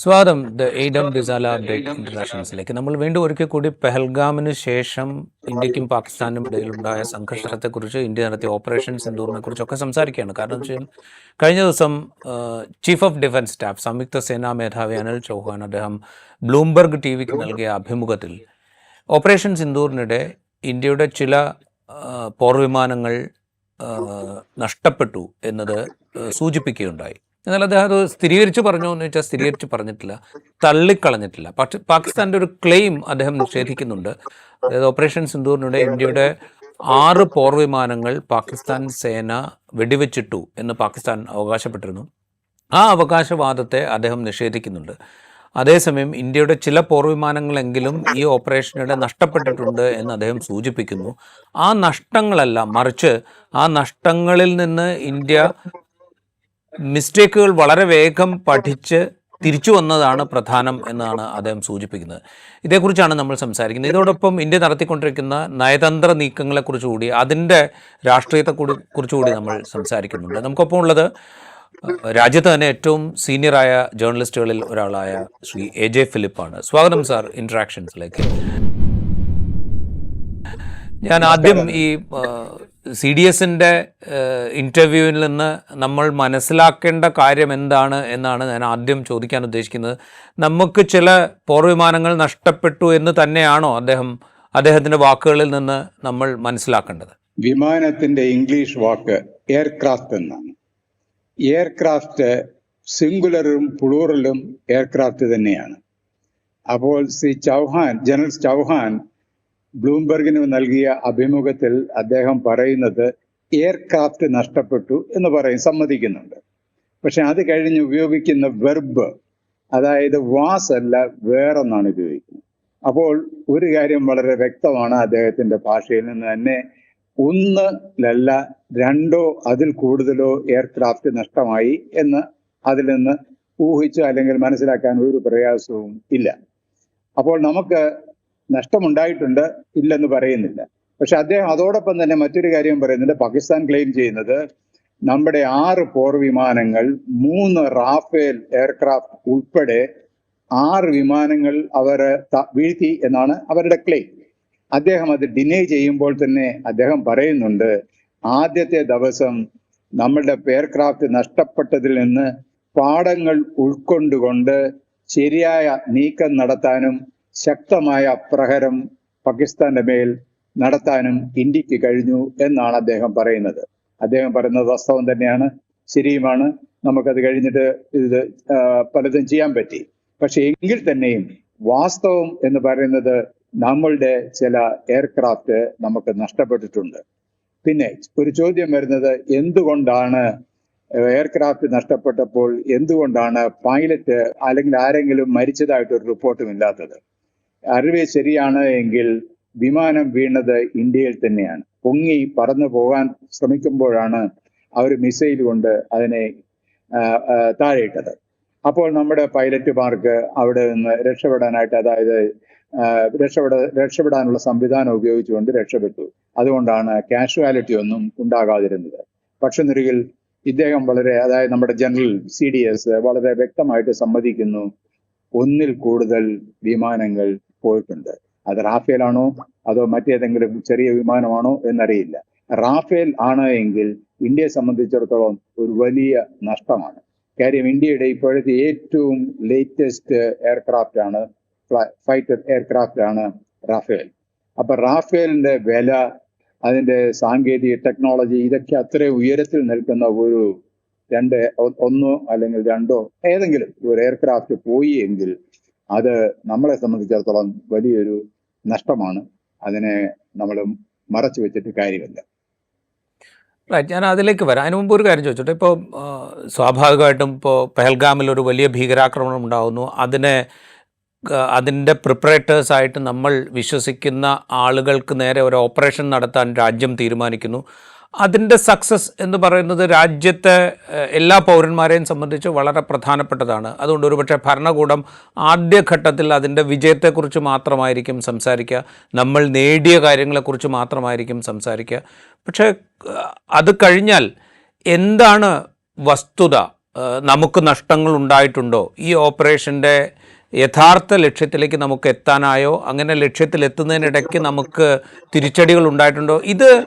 സ്വാഗതം. The എയ്ഡം ഡിസാല update ഇന്റർനാഷണൽസിലേക്ക് നമ്മൾ വീണ്ടും ഒരിക്കൽ കൂടി പെഹൽഗാമിന് ശേഷം ഇന്ത്യക്കും പാകിസ്ഥാനും ഇടയിലുണ്ടായ സംഘർഷത്തെക്കുറിച്ച് ഇന്ത്യ നടത്തിയ ഓപ്പറേഷൻ സിന്ദൂറിനെ കുറിച്ചൊക്കെ സംസാരിക്കുകയാണ്. കാരണം വെച്ചാൽ കഴിഞ്ഞ ദിവസം ചീഫ് ഓഫ് ഡിഫൻസ് സ്റ്റാഫ് സംയുക്ത സേനാ മേധാവി അനിൽ ചൗഹാൻ അദ്ദേഹം ബ്ലൂംബർഗ് ടി വിക്ക് നൽകിയ അഭിമുഖത്തിൽ ഓപ്പറേഷൻ സിന്ദൂറിനിടെ ഇന്ത്യയുടെ ചില പോർവിമാനങ്ങൾ നഷ്ടപ്പെട്ടു എന്നത് സൂചിപ്പിക്കുകയുണ്ടായി. എന്നാൽ അദ്ദേഹം അത് സ്ഥിരീകരിച്ച് പറഞ്ഞു എന്ന് വെച്ചാൽ സ്ഥിരീകരിച്ച് പറഞ്ഞിട്ടില്ല. തള്ളിക്കളഞ്ഞിട്ടില്ല. പക്ഷെ പാകിസ്ഥാന്റെ ഒരു ക്ലെയിം അദ്ദേഹം നിഷേധിക്കുന്നുണ്ട്. അതായത് ഓപ്പറേഷൻ സിന്ദൂറിനിടെ ഇന്ത്യയുടെ ആറ് പോർവിമാനങ്ങൾ പാകിസ്ഥാൻ സേന വെടിവെച്ചിട്ടു എന്ന് പാകിസ്ഥാൻ അവകാശപ്പെട്ടിരുന്നു. ആ അവകാശവാദത്തെ അദ്ദേഹം നിഷേധിക്കുന്നുണ്ട്. അതേസമയം ഇന്ത്യയുടെ ചില പോർവിമാനങ്ങളെങ്കിലും ഈ ഓപ്പറേഷനിടെ നഷ്ടപ്പെട്ടിട്ടുണ്ട് എന്ന് അദ്ദേഹം സൂചിപ്പിക്കുന്നു. ആ നഷ്ടങ്ങളല്ല മറിച്ച് ആ നഷ്ടങ്ങളിൽ നിന്ന് ഇന്ത്യ മിസ്റ്റേക്കുകൾ വളരെ വേഗം പഠിച്ച് തിരിച്ചു വന്നതാണ് പ്രധാനം എന്നാണ് അദ്ദേഹം സൂചിപ്പിക്കുന്നത്. ഇതേക്കുറിച്ചാണ് നമ്മൾ സംസാരിക്കുന്നത്. ഇതോടൊപ്പം ഇന്ത്യ നടത്തിക്കൊണ്ടിരിക്കുന്ന നയതന്ത്ര നീക്കങ്ങളെക്കുറിച്ച് കൂടി അതിന്റെ രാഷ്ട്രീയത്തെ കൂടി കുറിച്ചുകൂടി നമ്മൾ സംസാരിക്കുന്നുണ്ട്. നമുക്കൊപ്പം ഉള്ളത് രാജ്യത്ത് തന്നെ ഏറ്റവും സീനിയറായ ജേർണലിസ്റ്റുകളിൽ ഒരാളായ ശ്രീ എ ജെ ഫിലിപ്പാണ്. സ്വാഗതം സാർ ഇൻട്രാക്ഷൻസിലേക്ക് ഞാൻ ആദ്യം ഈ സി ഡി എസിന്റെ ഇന്റർവ്യൂവിൽ നിന്ന് നമ്മൾ മനസ്സിലാക്കേണ്ട കാര്യം എന്താണ് എന്നാണ് ഞാൻ ആദ്യം ചോദിക്കാൻ ഉദ്ദേശിക്കുന്നത്. നമുക്ക് ചില പോർവിമാനങ്ങൾ നഷ്ടപ്പെട്ടു എന്ന് തന്നെയാണോ അദ്ദേഹം അദ്ദേഹത്തിന്റെ വാക്കുകളിൽ നിന്ന് നമ്മൾ മനസ്സിലാക്കേണ്ടത്? വിമാനത്തിന്റെ ഇംഗ്ലീഷ് വാക്ക് എയർക്രാഫ്റ്റ് എന്നാണ്. എയർക്രാഫ്റ്റ് സിംഗുലറും പ്ലൂറലും എയർക്രാഫ്റ്റ് തന്നെയാണ്. അപ്പോൾ ശ്രീ ചൗഹാൻ ജനറൽ ചൗഹാൻ ബ്ലൂംബർഗിന് നൽകിയ അഭിമുഖത്തിൽ അദ്ദേഹം പറയുന്നത് എയർക്രാഫ്റ്റ് നഷ്ടപ്പെട്ടു എന്ന് പറയും സമ്മതിക്കുന്നുണ്ട്. പക്ഷെ അത് കഴിഞ്ഞ് ഉപയോഗിക്കുന്ന വെർബ് അതായത് വാസ് അല്ല വേറൊന്നാണ് ഉപയോഗിക്കുന്നത്. അപ്പോൾ ഒരു കാര്യം വളരെ വ്യക്തമാണ് അദ്ദേഹത്തിന്റെ ഭാഷയിൽ നിന്ന് തന്നെ. ഒന്നിലല്ല രണ്ടോ അതിൽ കൂടുതലോ എയർക്രാഫ്റ്റ് നഷ്ടമായി എന്ന് അതിൽ നിന്ന് ഊഹിച്ച് അല്ലെങ്കിൽ മനസ്സിലാക്കാൻ ഒരു പ്രയാസവും ഇല്ല. അപ്പോൾ നമുക്ക് നഷ്ടമുണ്ടായിട്ടുണ്ട് ഇല്ലെന്ന് പറയുന്നില്ല. പക്ഷെ അദ്ദേഹം അതോടൊപ്പം തന്നെ മറ്റൊരു കാര്യം പറയുന്നുണ്ട്. പാകിസ്ഥാൻ ക്ലെയിം ചെയ്യുന്നത് നമ്മുടെ ആറ് പോർ വിമാനങ്ങൾ മൂന്ന് റാഫേൽ എയർക്രാഫ്റ്റ് ഉൾപ്പെടെ ആറ് വിമാനങ്ങൾ അവർ വീഴ്ത്തി എന്നാണ് അവരുടെ ക്ലെയിം അദ്ദേഹം അത് ഡിനേ ചെയ്യുമ്പോൾ തന്നെ അദ്ദേഹം പറയുന്നുണ്ട് ആദ്യത്തെ ദിവസം നമ്മളുടെ എയർക്രാഫ്റ്റ് നഷ്ടപ്പെട്ടതിൽ നിന്ന് പാഠങ്ങൾ ഉൾക്കൊണ്ടുകൊണ്ട് ശരിയായ നീക്കം നടത്താനും ശക്തമായ പ്രഹരം പാകിസ്ഥാന്റെ മേൽ നടത്താനും ഇന്ത്യയ്ക്ക് കഴിഞ്ഞു എന്നാണ് അദ്ദേഹം പറയുന്നത്. അദ്ദേഹം പറയുന്നത് വാസ്തവം തന്നെയാണ്. ശരിയുമാണ്. നമുക്കത് കഴിഞ്ഞിട്ട് ഇത് പലതും ചെയ്യാൻ പറ്റി. പക്ഷെ എങ്കിൽ തന്നെയും വാസ്തവം എന്ന് പറയുന്നത് നമ്മളുടെ ചില എയർക്രാഫ്റ്റ് നമുക്ക് നഷ്ടപ്പെട്ടിട്ടുണ്ട്. പിന്നെ ഒരു ചോദ്യം വരുന്നത് എന്തുകൊണ്ടാണ് എയർക്രാഫ്റ്റ് നഷ്ടപ്പെട്ടപ്പോൾ എന്തുകൊണ്ടാണ് പൈലറ്റ് അല്ലെങ്കിൽ ആരെങ്കിലും മരിച്ചതായിട്ട് ഒരു റിപ്പോർട്ടും ഇല്ലാത്തത്? അറിവ് ശരിയാണ് എങ്കിൽ വിമാനം വീണത് ഇന്ത്യയിൽ തന്നെയാണ്. പൊങ്ങി പറന്നു പോകാൻ ശ്രമിക്കുമ്പോഴാണ് അവർ മിസൈൽ കൊണ്ട് അതിനെ താഴെയിട്ടത്. അപ്പോൾ നമ്മുടെ പൈലറ്റുമാർക്ക് അവിടെ നിന്ന് രക്ഷപ്പെടാനായിട്ട് അതായത് രക്ഷപ്പെട രക്ഷപ്പെടാനുള്ള സംവിധാനം ഉപയോഗിച്ചുകൊണ്ട് രക്ഷപ്പെട്ടു. അതുകൊണ്ടാണ് കാഷ്വാലിറ്റി ഒന്നും ഉണ്ടാകാതിരുന്നത്. പക്ഷെ നിരുകിൽ ഇദ്ദേഹം വളരെ അതായത് നമ്മുടെ ജനറൽ സി ഡി എസ് വളരെ വ്യക്തമായിട്ട് സമ്മതിക്കുന്നു. ഒന്നിൽ കൂടുതൽ വിമാനങ്ങൾ പോയിട്ടുണ്ട്. അത് റാഫേൽ ആണോ അതോ മറ്റേതെങ്കിലും ചെറിയ വിമാനമാണോ? എന്നറിയില്ല. റാഫേൽ ആണ് എങ്കിൽ ഇന്ത്യയെ സംബന്ധിച്ചിടത്തോളം ഒരു വലിയ നഷ്ടമാണ്. കാര്യം ഇന്ത്യയുടെ ഇപ്പോഴത്തെ ഏറ്റവും ലേറ്റസ്റ്റ് എയർക്രാഫ്റ്റ് ആണ് ഫൈറ്റർ എയർക്രാഫ്റ്റ് ആണ് റാഫേൽ. അപ്പൊ റാഫേലിന്റെ വില അതിന്റെ സാങ്കേതിക ടെക്നോളജി ഇതൊക്കെ അത്രയും ഉയരത്തിൽ നിൽക്കുന്ന ഒരു രണ്ട് ഒന്നോ അല്ലെങ്കിൽ രണ്ടോ ഏതെങ്കിലും ഒരു എയർക്രാഫ്റ്റ് പോയി എങ്കിൽ അത് നമ്മളെ സംബന്ധിച്ചിടത്തോളം വലിയൊരു നഷ്ടമാണ്. അതിനെ നമ്മൾ മറച്ചു വെച്ചിട്ട് കാര്യമില്ല. റൈറ്റ് ഞാൻ അതിലേക്ക് വരാം. അതിന് മുമ്പ് ഒരു കാര്യം ചോദിച്ചോട്ടെ? ഇപ്പോൾ സ്വാഭാവികമായിട്ടും ഇപ്പോൾ പെഹൽഗാമിൽ ഒരു വലിയ ഭീകരാക്രമണം ഉണ്ടാകുന്നു അതിനെ അതിന്റെ പ്രിപ്പറേറ്റേഴ്സായിട്ട് നമ്മൾ വിശ്വസിക്കുന്ന ആളുകൾക്ക് നേരെ ഒരു ഓപ്പറേഷൻ നടത്താൻ രാജ്യം തീരുമാനിക്കുന്നു. അതിന്റെ സക്സസ് എന്ന് പറയുന്നത് രാജ്യത്തെ എല്ലാ പൗരന്മാരെയും സംബന്ധിച്ച് വളരെ പ്രധാനപ്പെട്ടതാണ്. അതുകൊണ്ട് ഒരുപക്ഷെ ഭരണകൂടം ആദ്യഘട്ടത്തിൽ അതിന്റെ വിജയത്തെക്കുറിച്ച് മാത്രമായിരിക്കും സംസാരിക്കുക. നമ്മൾ നേടിയ കാര്യങ്ങളെക്കുറിച്ച് മാത്രമായിരിക്കും സംസാരിക്കുക. പക്ഷേ അത് കഴിഞ്ഞാൽ എന്താണ് വസ്തുത? നമുക്ക് നഷ്ടങ്ങൾ ഉണ്ടായിട്ടുണ്ടോ? ഈ ഓപ്പറേഷന്റെ യഥാർത്ഥ ലക്ഷ്യത്തിലേക്ക് നമുക്ക് എത്താനായോ? അങ്ങനെ ലക്ഷ്യത്തിൽ ലക്ഷ്യത്തിലെത്തുന്നതിനിടയ്ക്ക് നമുക്ക് തിരിച്ചടികൾ ഉണ്ടായിട്ടുണ്ടോ? ഇത്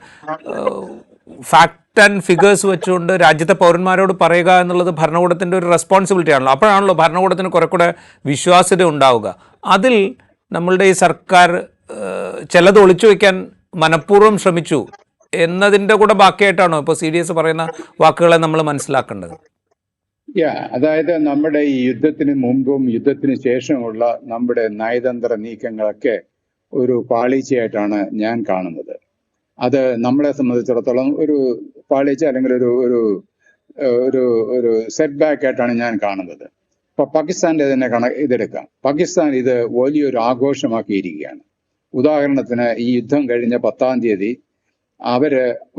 ഫാക്ട് ആൻഡ് ഫിഗേഴ്സ് വെച്ചുകൊണ്ട് രാജ്യത്തെ പൗരന്മാരോട് പറയുക എന്നുള്ളത് ഭരണകൂടത്തിന്റെ ഒരു റെസ്പോൺസിബിലിറ്റി ആണല്ലോ. അപ്പോഴാണല്ലോ ഭരണകൂടത്തിന് കുറെ കൂടെ വിശ്വാസ്യത ഉണ്ടാവുക. അതിൽ നമ്മളുടെ ഈ സർക്കാർ ചിലത് ഒളിച്ചു വയ്ക്കാൻ മനഃപൂർവം ശ്രമിച്ചു എന്നതിന്റെ കൂടെ ബാക്കിയായിട്ടാണോ ഇപ്പോൾ സി ഡി എസ് പറയുന്ന വാക്കുകളെ നമ്മൾ മനസ്സിലാക്കേണ്ടത്? അതായത് നമ്മുടെ ഈ യുദ്ധത്തിന് മുമ്പും യുദ്ധത്തിന് ശേഷമുള്ള നമ്മുടെ നയതന്ത്ര നീക്കങ്ങളൊക്കെ ഒരു പാളിച്ചയായിട്ടാണ് ഞാൻ കാണുന്നത്. അത് നമ്മളെ സംബന്ധിച്ചിടത്തോളം ഒരു പാളിച്ച അല്ലെങ്കിൽ ഒരു ഒരു ഒരു ഒരു സെറ്റ് ബാക്ക് ആയിട്ടാണ് ഞാൻ കാണുന്നത്. ഇപ്പൊ പാകിസ്ഥാന്റെ തന്നെ കണ ഇതെടുക്കാം. പാകിസ്ഥാൻ ഇത് വലിയൊരു ആഘോഷമാക്കിയിരിക്കുകയാണ്. ഉദാഹരണത്തിന് ഈ യുദ്ധം കഴിഞ്ഞ പത്താം തീയതി അവർ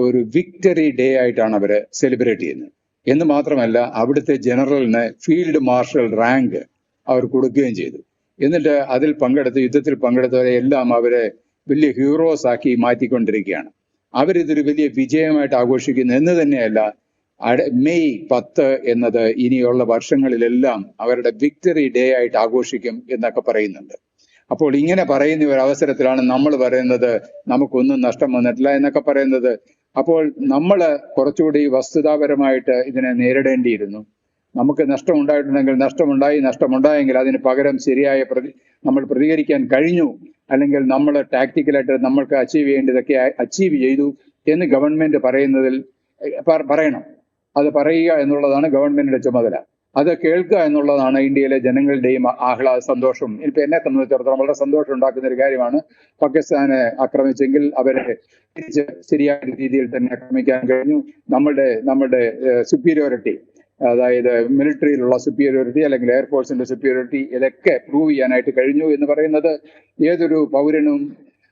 ഒരു വിക്ടറി ഡേ ആയിട്ടാണ് അവർ സെലിബ്രേറ്റ് ചെയ്യുന്നത്. എന്ന് മാത്രമല്ല അവിടുത്തെ ജനറലിന് ഫീൽഡ് മാർഷൽ റാങ്ക് അവർ കൊടുക്കുകയും ചെയ്തു. എന്നിട്ട് അതിൽ പങ്കെടുത്ത് യുദ്ധത്തിൽ പങ്കെടുത്തവരെ എല്ലാം അവരെ വലിയ ഹീറോസ് ആക്കി മാറ്റിക്കൊണ്ടിരിക്കുകയാണ്. അവരിതൊരു വലിയ വിജയമായിട്ട് ആഘോഷിക്കുന്നു എന്ന് തന്നെയല്ല മെയ് പത്ത് എന്നത് ഇനിയുള്ള വർഷങ്ങളിലെല്ലാം അവരുടെ വിക്ടറി ഡേ ആയിട്ട് ആഘോഷിക്കും എന്നൊക്കെ പറയുന്നുണ്ട്. അപ്പോൾ ഇങ്ങനെ പറയുന്ന ഒരു അവസരത്തിലാണ് നമ്മൾ പറയുന്നത് നമുക്കൊന്നും നഷ്ടം വന്നിട്ടില്ല എന്നൊക്കെ പറയുന്നത്. അപ്പോൾ നമ്മൾ കുറച്ചുകൂടി വസ്തുതാപരമായിട്ട് ഇതിനെ നേരിടേണ്ടിയിരുന്നു. നമുക്ക് നഷ്ടം ഉണ്ടായിട്ടുണ്ടെങ്കിൽ നഷ്ടമുണ്ടായി നഷ്ടമുണ്ടായെങ്കിൽ അതിന് പകരം ശരിയായ പ്രതി നമ്മൾ പ്രതികരിക്കാൻ കഴിഞ്ഞു അല്ലെങ്കിൽ നമ്മൾ ടാക്ടിക്കലായിട്ട് നമ്മൾക്ക് അച്ചീവ് ചെയ്യേണ്ടതൊക്കെ അച്ചീവ് ചെയ്തു എന്ന് ഗവൺമെന്റ് പറയുന്നതിൽ പറയണം. അത് പറയുക എന്നുള്ളതാണ് ഗവൺമെന്റിന്റെ ചുമതല. അത് കേൾക്കുക എന്നുള്ളതാണ് ഇന്ത്യയിലെ ജനങ്ങളുടെയും ആഹ്ലാദ സന്തോഷം. ഇപ്പൊ എന്നെ സംബന്ധിച്ചിടത്തോളം വളരെ സന്തോഷം ഉണ്ടാക്കുന്ന ഒരു കാര്യമാണ് പാകിസ്ഥാനെ ആക്രമിച്ചെങ്കിൽ അവരെ തിരിച്ച് ശരിയായ രീതിയിൽ തന്നെ ആക്രമിക്കാൻ കഴിഞ്ഞു. നമ്മളുടെ നമ്മുടെ സുപ്പീരിയോറിറ്റി അതായത് മിലിറ്ററിയിലുള്ള സുപ്പീരിയോറിറ്റി അല്ലെങ്കിൽ എയർഫോഴ്സിന്റെ സുപ്പീരിയോറിറ്റി ഇതൊക്കെ പ്രൂവ് ചെയ്യാനായിട്ട് കഴിഞ്ഞു എന്ന് പറയുന്നത് ഏതൊരു പൗരനും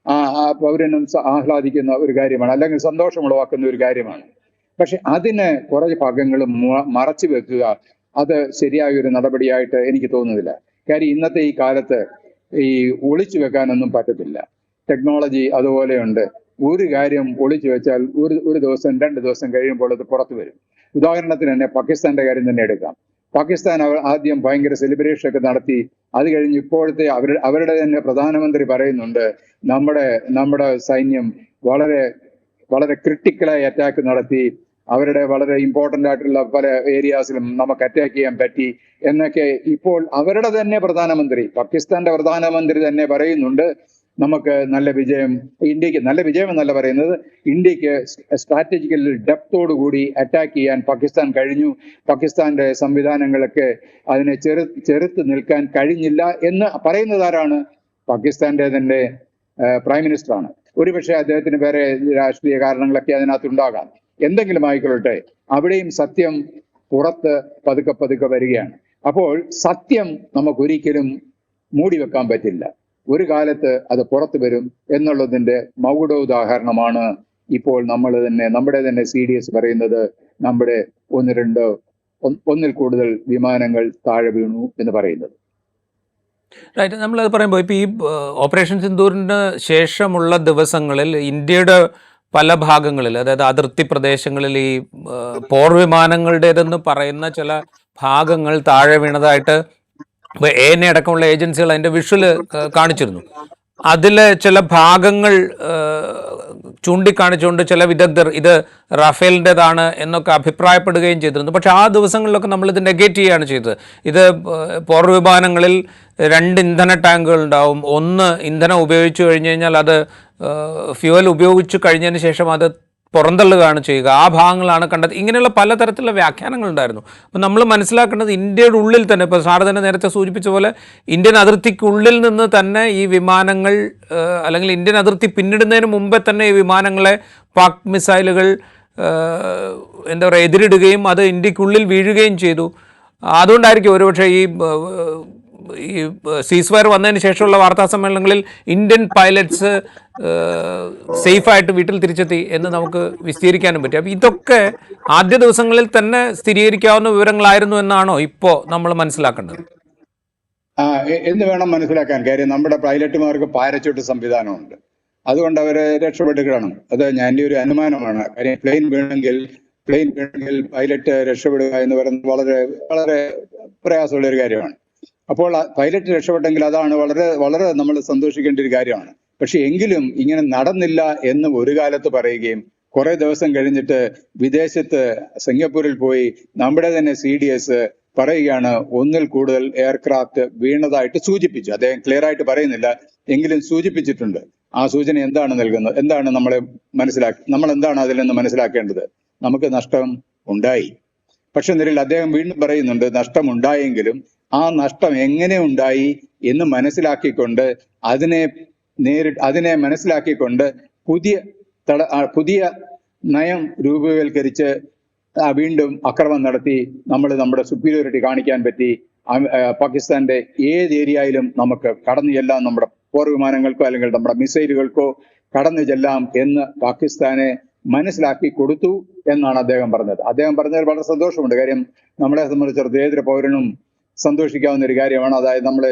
ആ പൗരനും ആഹ്ലാദിക്കുന്ന ഒരു കാര്യമാണ്. അല്ലെങ്കിൽ സന്തോഷം ഉളവാക്കുന്ന ഒരു കാര്യമാണ്. പക്ഷെ അതിന് കുറേ ഭാഗങ്ങൾ മറച്ചു വെക്കുക അത് ശരിയായ ഒരു നടപടിയായിട്ട് എനിക്ക് തോന്നുന്നില്ല. കാര്യം ഇന്നത്തെ ഈ കാലത്ത് ഈ ഒളിച്ചു വെക്കാനൊന്നും പറ്റത്തില്ല. ടെക്നോളജി അതുപോലെയുണ്ട്. ഒരു കാര്യം ഒളിച്ചു വെച്ചാൽ ഒരു ഒരു ദിവസം രണ്ട് ദിവസം കഴിയുമ്പോൾ അത് പുറത്തു വരും. ഉദാഹരണത്തിന് തന്നെ പാകിസ്ഥാന്റെ കാര്യം തന്നെ എടുക്കാം. പാകിസ്ഥാൻ അവർ ആദ്യം ഭയങ്കര സെലിബ്രേഷൻ ഒക്കെ നടത്തി. അത് കഴിഞ്ഞ് ഇപ്പോഴത്തെ അവർ അവരുടെ തന്നെ പ്രധാനമന്ത്രി പറയുന്നുണ്ട് നമ്മുടെ നമ്മുടെ സൈന്യം വളരെ വളരെ ക്രിട്ടിക്കലായി അറ്റാക്ക് നടത്തി. അവരുടെ വളരെ ഇമ്പോർട്ടന്റ് ആയിട്ടുള്ള പല ഏരിയാസിലും നമുക്ക് അറ്റാക്ക് ചെയ്യാൻ പറ്റി. എന്നൊക്കെ ഇപ്പോൾ അവരുടെ തന്നെ പ്രധാനമന്ത്രി പാകിസ്ഥാന്റെ പ്രധാനമന്ത്രി തന്നെ പറയുന്നുണ്ട്. നമുക്ക് നല്ല വിജയം ഇന്ത്യയ്ക്ക് നല്ല വിജയം എന്നല്ല പറയുന്നത് ഇന്ത്യയ്ക്ക് സ്ട്രാറ്റജിക്കൽ ഡെപ്തോടു കൂടി അറ്റാക്ക് ചെയ്യാൻ പാകിസ്ഥാൻ കഴിഞ്ഞു. പാകിസ്ഥാന്റെ സംവിധാനങ്ങളൊക്കെ അതിനെ ചെറു ചെറുത്ത് നിൽക്കാൻ കഴിഞ്ഞില്ല എന്ന് പറയുന്നത് ആരാണ്? പാകിസ്ഥാന്റെ തന്നെ പ്രൈം മിനിസ്റ്റർ ആണ്. ഒരുപക്ഷെ അദ്ദേഹത്തിന് വേറെ രാഷ്ട്രീയ കാരണങ്ങളൊക്കെ അതിനകത്ത് ഉണ്ടാകാം എന്തെങ്കിലും ആയിക്കൊള്ളട്ടെ അവിടെയും സത്യം പുറത്ത് പതുക്കെ പതുക്കെ വരികയാണ്. അപ്പോൾ സത്യം നമുക്കൊരിക്കലും മൂടി വെക്കാൻ പറ്റില്ല. ഒരു കാലത്ത് അത് പുറത്തു വരും എന്നുള്ളതിന്റെ എന്നുള്ളതിന്റെ മൗഢോദാഹരണമാണ് ഇപ്പോൾ നമ്മൾ തന്നെ നമ്മുടെ തന്നെ സി ഡി എസ് പറയുന്നത് നമ്മുടെ ഒന്ന് രണ്ട് ഒന്ന് ഒന്നിൽ കൂടുതൽ വിമാനങ്ങൾ താഴെ വീണു എന്ന് പറയുന്നത്. റൈറ്റ് നമ്മളത് പറയുമ്പോൾ ഇപ്പോൾ ഈ ഓപ്പറേഷൻ സിന്ദൂറിന് ശേഷമുള്ള ദിവസങ്ങളിൽ ഇന്ത്യയുടെ പല ഭാഗങ്ങളിൽ അതായത് അതിർത്തി പ്രദേശങ്ങളിൽ ഈ പോർ വിമാനങ്ങളുടേതെന്ന് പറയുന്ന ചില ഭാഗങ്ങൾ താഴെ വീണതായിട്ട് എ എൻ എ അടക്കമുള്ള ഏജൻസികൾ അതിന്റെ വിഷ്വൽ കാണിച്ചിരുന്നു. അതിലെ ചില ഭാഗങ്ങൾ ചൂണ്ടിക്കാണിച്ചുകൊണ്ട് ചില വിദഗ്ധർ ഇത് റഫേലിന്റെതാണ് എന്നൊക്കെ അഭിപ്രായപ്പെടുകയും ചെയ്തിരുന്നു. പക്ഷേ ആ ദിവസങ്ങളിലൊക്കെ നമ്മളിത് നെഗറ്റീവ് ചെയ്യുകയാണ് ചെയ്തത്. ഇത് പോർവിമാനങ്ങളിൽ പോർ വിമാനങ്ങളിൽ രണ്ട് ഇന്ധന ടാങ്കുകൾ ഉണ്ടാവും. ഒന്ന് ഇന്ധനം ഉപയോഗിച്ചു കഴിഞ്ഞ് കഴിഞ്ഞാൽ അത് ഫ്യൂവൽ ഉപയോഗിച്ച് കഴിഞ്ഞതിന് ശേഷം അത് പുറന്തള്ളുകയാണ് ചെയ്യുക. ആ ഭാഗങ്ങളാണ് കണ്ടത്. ഇങ്ങനെയുള്ള പലതരത്തിലുള്ള വ്യാഖ്യാനങ്ങൾ ഉണ്ടായിരുന്നു. അപ്പം നമ്മൾ മനസ്സിലാക്കേണ്ടത് ഇന്ത്യയുടെ ഉള്ളിൽ തന്നെ ഇപ്പോൾ സാർ തന്നെ നേരത്തെ സൂചിപ്പിച്ച പോലെ ഇന്ത്യൻ അതിർത്തിക്കുള്ളിൽ നിന്ന് തന്നെ ഈ വിമാനങ്ങൾ അല്ലെങ്കിൽ ഇന്ത്യൻ അതിർത്തി പിന്നിടുന്നതിന് മുമ്പേ തന്നെ ഈ വിമാനങ്ങളെ പാക് മിസൈലുകൾ എന്താ പറയുക എതിരിടുകയും അത് ഇന്ത്യക്കുള്ളിൽ വീഴുകയും ചെയ്തു. അതുകൊണ്ടായിരിക്കും ഒരുപക്ഷെ ഈ ഈ സീസ് ഫയർ വന്നതിന് ശേഷമുള്ള വാർത്താ സമ്മേളനങ്ങളിൽ ഇന്ത്യൻ പൈലറ്റ്സ് സേഫായിട്ട് വീട്ടിൽ തിരിച്ചെത്തി എന്ന് നമുക്ക് വിശദീകരിക്കാനും പറ്റും. അപ്പോൾ ഇതൊക്കെ ആദ്യ ദിവസങ്ങളിൽ തന്നെ സ്ഥിരീകരിക്കാവുന്ന വിവരങ്ങളായിരുന്നു എന്നാണോ ഇപ്പോൾ നമ്മൾ മനസ്സിലാക്കേണ്ടത്? എന്ന് വേണം മനസ്സിലാക്കാൻ. കാര്യം നമ്മുടെ പൈലറ്റുമാർക്ക് പാരച്യൂട്ട് സംവിധാനമുണ്ട്. അതുകൊണ്ട് അവരെ രക്ഷപ്പെട്ട് അത് എന്റെ ഒരു അനുമാനമാണ്. കാര്യം പ്ലെയിൻ വീണെങ്കിൽ പ്ലെയിൻ വീണെങ്കിൽ പൈലറ്റ് രക്ഷപ്പെടുക എന്ന് പറയുന്നത് വളരെ വളരെ പ്രയാസമുള്ള ഒരു കാര്യമാണ്. അപ്പോൾ പൈലറ്റ് രക്ഷപ്പെട്ടെങ്കിൽ അതാണ് വളരെ വളരെ നമ്മൾ സന്തോഷിക്കേണ്ട ഒരു കാര്യമാണ്. പക്ഷെ എങ്കിലും ഇങ്ങനെ നടന്നില്ല എന്ന് ഒരു കാലത്ത് പറയുകയും കുറെ ദിവസം കഴിഞ്ഞിട്ട് വിദേശത്ത് സിംഗപ്പൂരിൽ പോയി നമ്മുടെ തന്നെ സി ഡി എസ് പറയുകയാണ് ഒന്നിൽ കൂടുതൽ എയർക്രാഫ്റ്റ് വീണതായിട്ട് സൂചിപ്പിച്ചു. അദ്ദേഹം ക്ലിയർ ആയിട്ട് പറയുന്നില്ല എങ്കിലും സൂചിപ്പിച്ചിട്ടുണ്ട്. ആ സൂചന എന്താണ് നൽകുന്നത്? എന്താണ് നമ്മളെ മനസ്സിലാക്കി നമ്മൾ എന്താണ് അതിൽ നിന്ന് മനസ്സിലാക്കേണ്ടത്? നമുക്ക് നഷ്ടം ഉണ്ടായി. പക്ഷെ നിലയിൽ അദ്ദേഹം വീണ്ടും പറയുന്നുണ്ട് നഷ്ടം ഉണ്ടായെങ്കിലും ആ നഷ്ടം എങ്ങനെ ഉണ്ടായി എന്ന് മനസ്സിലാക്കിക്കൊണ്ട് അതിനെ നേരിട്ട് അതിനെ മനസ്സിലാക്കിക്കൊണ്ട് പുതിയ തട പുതിയ നയം രൂപവൽക്കരിച്ച് വീണ്ടും അക്രമം നടത്തി നമ്മൾ നമ്മുടെ സുപ്പീരിയോറിറ്റി കാണിക്കാൻ പറ്റി. പാകിസ്ഥാന്റെ ഏത് ഏരിയയിലും നമുക്ക് കടന്നു ചെല്ലാം നമ്മുടെ പോർ വിമാനങ്ങൾക്കോ അല്ലെങ്കിൽ നമ്മുടെ മിസൈലുകൾക്കോ കടന്നു ചെല്ലാം എന്ന് പാകിസ്ഥാനെ മനസ്സിലാക്കി കൊടുത്തു എന്നാണ് അദ്ദേഹം പറഞ്ഞത്. അദ്ദേഹം പറഞ്ഞതിൽ വളരെ സന്തോഷമുണ്ട്. കാര്യം നമ്മളെ സംബന്ധിച്ചിടത്തോളം ഏതൊരു പൗരനും സന്തോഷിക്കാവുന്ന ഒരു കാര്യമാണ്. അതായത് നമ്മളെ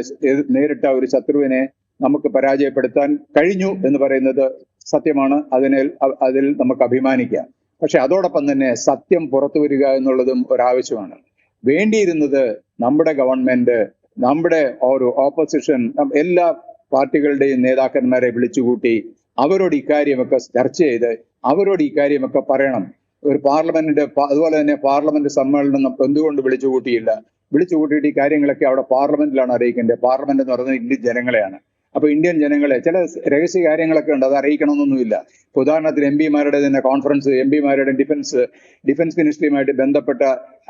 നേരിട്ട ഒരു ശത്രുവിനെ നമുക്ക് പരാജയപ്പെടുത്താൻ കഴിഞ്ഞു എന്ന് പറയുന്നത് സത്യമാണ്. അതിനെ അതിൽ നമുക്ക് അഭിമാനിക്കാം. പക്ഷെ അതോടൊപ്പം തന്നെ സത്യം പുറത്തു വരിക എന്നുള്ളതും ഒരാവശ്യമാണ്. വേണ്ടിയിരുന്നത് നമ്മുടെ ഗവൺമെന്റ് നമ്മുടെ ഒരു ഓപ്പോസിഷൻ എല്ലാ പാർട്ടികളുടെയും നേതാക്കന്മാരെ വിളിച്ചുകൂട്ടി അവരോട് ഇക്കാര്യമൊക്കെ ചർച്ച ചെയ്ത് അവരോട് ഇക്കാര്യമൊക്കെ പറയണം. ഒരു പാർലമെന്റിന്റെ അതുപോലെ തന്നെ പാർലമെന്റ് സമ്മേളനം എന്തുകൊണ്ട് വിളിച്ചു കൂട്ടിയില്ല വിളിച്ചു കൂട്ടിയിട്ട് ഈ കാര്യങ്ങളൊക്കെ അവിടെ പാർലമെന്റിലാണ് അറിയിക്കേണ്ടത്. പാർലമെന്റ് എന്ന് പറയുന്നത് ഇന്ത്യൻ ജനങ്ങളെയാണ്. അപ്പൊ ഇന്ത്യൻ ജനങ്ങളെ ചില രഹസ്യ കാര്യങ്ങളൊക്കെ ഉണ്ട് അത് അറിയിക്കണമെന്നൊന്നുമില്ല. ഇപ്പൊ ഉദാഹരണത്തിന് എം പിമാരുടെ തന്നെ കോൺഫറൻസ് എം പിമാരുടെ ഡിഫൻസ് ഡിഫൻസ് മിനിസ്ട്രിയുമായിട്ട് ബന്ധപ്പെട്ട